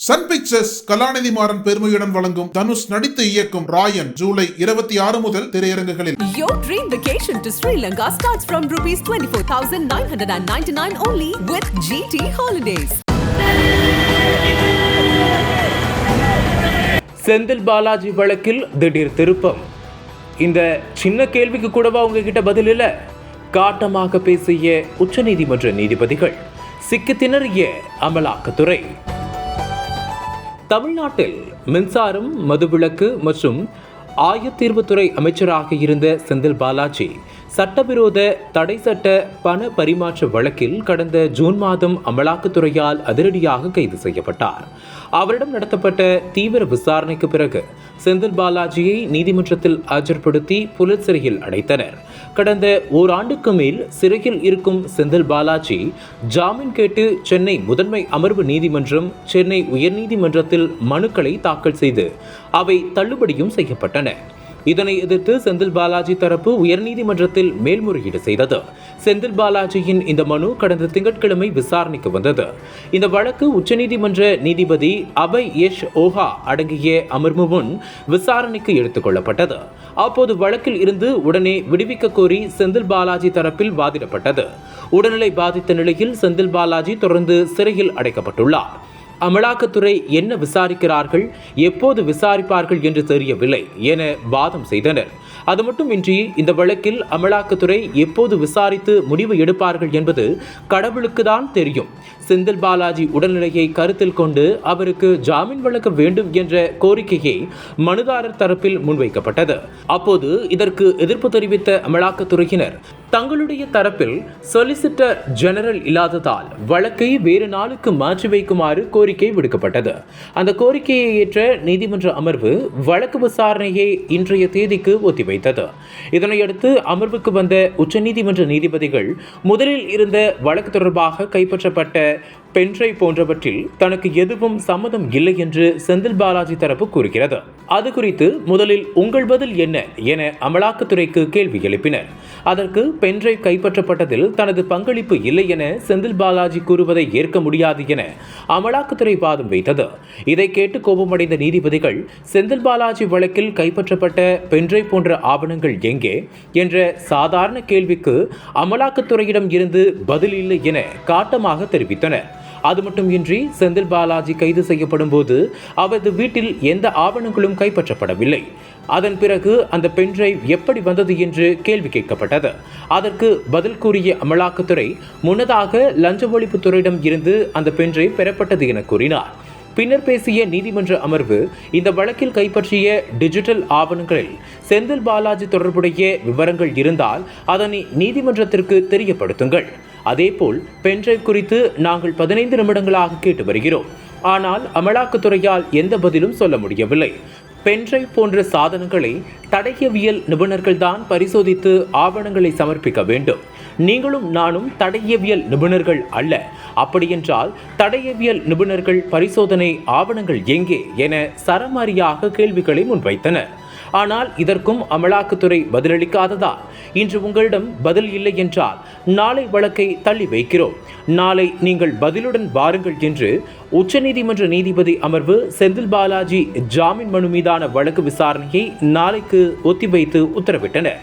Sun pictures கலாநிதி மாறன் பெருமையுடன் வழங்கும் தனுஷ் நடித்து இயக்கும் ராயன் ஜூலை இருபத்தி ஆறு முதல் திரையரங்குகளில். Your dream vacation to Sri Lanka starts from rupees 24,999 only with GT Holidays. Senthil Balaji வழக்கில் திடீர் திருப்பம். இந்த சின்ன கேள்விக்கு கூடவா உங்ககிட்ட பதில் இல்ல? காட்டமாக பேசிய உச்சநீதிமன்ற நீதிபதிகள் சிக்கி திணறிய அமலாக்கத்துறை. தமிழ்நாட்டில் மின்சாரம் மதுவிலக்கு மற்றும் ஆயத்தீர்வுத்துறை அமைச்சராக இருந்த செந்தில் பாலாஜி சட்டவிரோத தடை சட்ட பண பரிமாற்ற வழக்கில் கடந்த ஜூன் மாதம் அமலாக்கத்துறையால் அதிரடியாக கைது செய்யப்பட்டார். அவரிடம் நடத்தப்பட்ட தீவிர விசாரணைக்கு பிறகு செந்தில் பாலாஜியை நீதிமன்றத்தில் ஆஜர்படுத்தி புலர் சிறையில் அடைத்தனர். கடந்த ஓராண்டுக்கு மேல் சிறையில் இருக்கும் செந்தில் பாலாஜி ஜாமீன் கேட்டு சென்னை முதன்மை அமர்வு நீதிமன்றம் சென்னை உயர்நீதிமன்றத்தில் மனுக்களை தாக்கல் செய்து அவை தள்ளுபடியும் செய்யப்பட்டன. இதனை எதிர்த்து செந்தில் பாலாஜி தரப்பு உயர்நீதிமன்றத்தில் மேல்முறையீடு செய்தது. செந்தில் பாலாஜியின் இந்த மனு கடந்த திங்கட்கிழமை விசாரணைக்கு வந்தது. இந்த வழக்கு உச்சநீதிமன்ற நீதிபதி அபய் யஷ் ஓஹா அடங்கிய அமர்வு முன் விசாரணைக்கு எடுத்துக் கொள்ளப்பட்டது. அப்போது வழக்கில் இருந்து உடனே விடுவிக்க கோரி செந்தில் பாலாஜி தரப்பில் வாதிடப்பட்டது. உடல்நிலை பாதித்த நிலையில் செந்தில் பாலாஜி தொடர்ந்து சிறையில் அடைக்கப்பட்டுள்ளார். அமலாக்கத்துறை என்ன விசாரிக்கிறார்கள் எப்போது விசாரிப்பார்கள் என்று தெரியவில்லை என வாதம் செய்தனர். அது மட்டுமின்றி இந்த வழக்கில் அமலாக்கத்துறை எப்போது விசாரித்து முடிவு எடுப்பார்கள் என்பது கடவுளுக்கு தான் தெரியும். செந்தில் பாலாஜி உடல்நிலையை கருத்தில் கொண்டு அவருக்கு ஜாமீன் வழங்க வேண்டும் என்ற கோரிக்கையை மனுதாரர் தரப்பில் முன்வைக்கப்பட்டது. அப்போது இதற்கு எதிர்ப்பு தெரிவித்த அமலாக்கத்துறையினர் தங்களுடைய தரப்பில் சொலிசிட்டர் ஜெனரல் இல்லாததால் வழக்கை வேறு நாளுக்கு மாற்றி வைக்குமாறு கோரிக்கை விடுக்கப்பட்டது. அந்த கோரிக்கையை ஏற்ற நீதிமன்ற அமர்வு வழக்கு விசாரணையை இன்றைய தேதிக்கு ஒத்திவைத்தது. இதனையடுத்து அமர்வுக்கு வந்த உச்சநீதிமன்ற நீதிபதிகள் முதலில் இருந்த வழக்கு தொடர்பாக கைப்பற்றப்பட்ட பென்ட்ரை போன்றவற்றில் தனக்கு எதுவும் சம்மதம் இல்லை என்று செந்தில் பாலாஜி தரப்பு கூறுகிறது. அது குறித்து முதலில் உங்கள் பதில் என்ன என அமலாக்கத்துறைக்கு கேள்வி எழுப்பினர். அதற்கு பென்ட்ரைவ் கைப்பற்றப்பட்டதில் தனது பங்களிப்பு இல்லை என செந்தில் பாலாஜி கூறுவதை ஏற்க முடியாது என அமலாக்கத்துறை வாதம் வைத்தது. இதை கேட்டு கோபமடைந்த நீதிபதிகள் செந்தில் பாலாஜி வழக்கில் கைப்பற்றப்பட்ட பென்ட்ரைவ் போன்ற ஆவணங்கள் எங்கே? என்ற சாதாரண கேள்விக்கு அமலாக்கத்துறையிடம் இருந்து பதில் இல்லை என காட்டமாக தெரிவித்தனர். அது மட்டுமின்றி செந்தில் பாலாஜி கைது செய்யப்படும் போது அவரது வீட்டில் எந்த ஆவணங்களும் கைப்பற்றப்படவில்லை. அதன் பிறகு அந்த பென்ட்ரைவ் எப்படி வந்தது என்று கேள்வி கேட்கப்பட்டது. அதற்கு பதில் கூறிய அமலாக்கத்துறை முன்னதாக லஞ்ச ஒழிப்புத்துறையிடம் இருந்து அந்த பென்ட்ரைவ் பெறப்பட்டது என கூறினார். பின்னர் பேசிய நீதிமன்ற அமர்வு இந்த வழக்கில் கைப்பற்றிய டிஜிட்டல் ஆவணங்களில் செந்தில் பாலாஜி தொடர்புடைய விவரங்கள் இருந்தால் அதனை நீதிமன்றத்திற்கு தெரியப்படுத்துங்கள். அதேபோல் பென்ட்ரைவ் குறித்து நாங்கள் பதினைந்து நிமிடங்களாக கேட்டு வருகிறோம். ஆனால் அமலாக்கத்துறையால் எந்த பதிலும் சொல்ல முடியவில்லை. பென்ட்ரைவ் போன்ற சாதனங்களை தடயவியல் நிபுணர்கள்தான் பரிசோதித்து ஆவணங்களை சமர்ப்பிக்க வேண்டும். நீங்களும் நானும் தடயவியல் நிபுணர்கள் அல்ல. அப்படியென்றால் தடயவியல் நிபுணர்கள் பரிசோதனை ஆவணங்கள் எங்கே என சரமாரியாக கேள்விகளை முன்வைத்தனர். ஆனால் இதற்கும் அமலாக்கத்துறை பதிலளிக்காததால் இன்று உங்களிடம் பதில் இல்லை என்றால் நாளை வழக்கை தள்ளி வைக்கிறோம். நாளை நீங்கள் பதிலுடன் வாருங்கள் என்று உச்சநீதிமன்ற நீதிபதி அமர்வு செந்தில் பாலாஜி ஜாமீன் மனு மீதான வழக்கு விசாரணையை நாளைக்கு ஒத்திவைத்து உத்தரவிட்டனர்.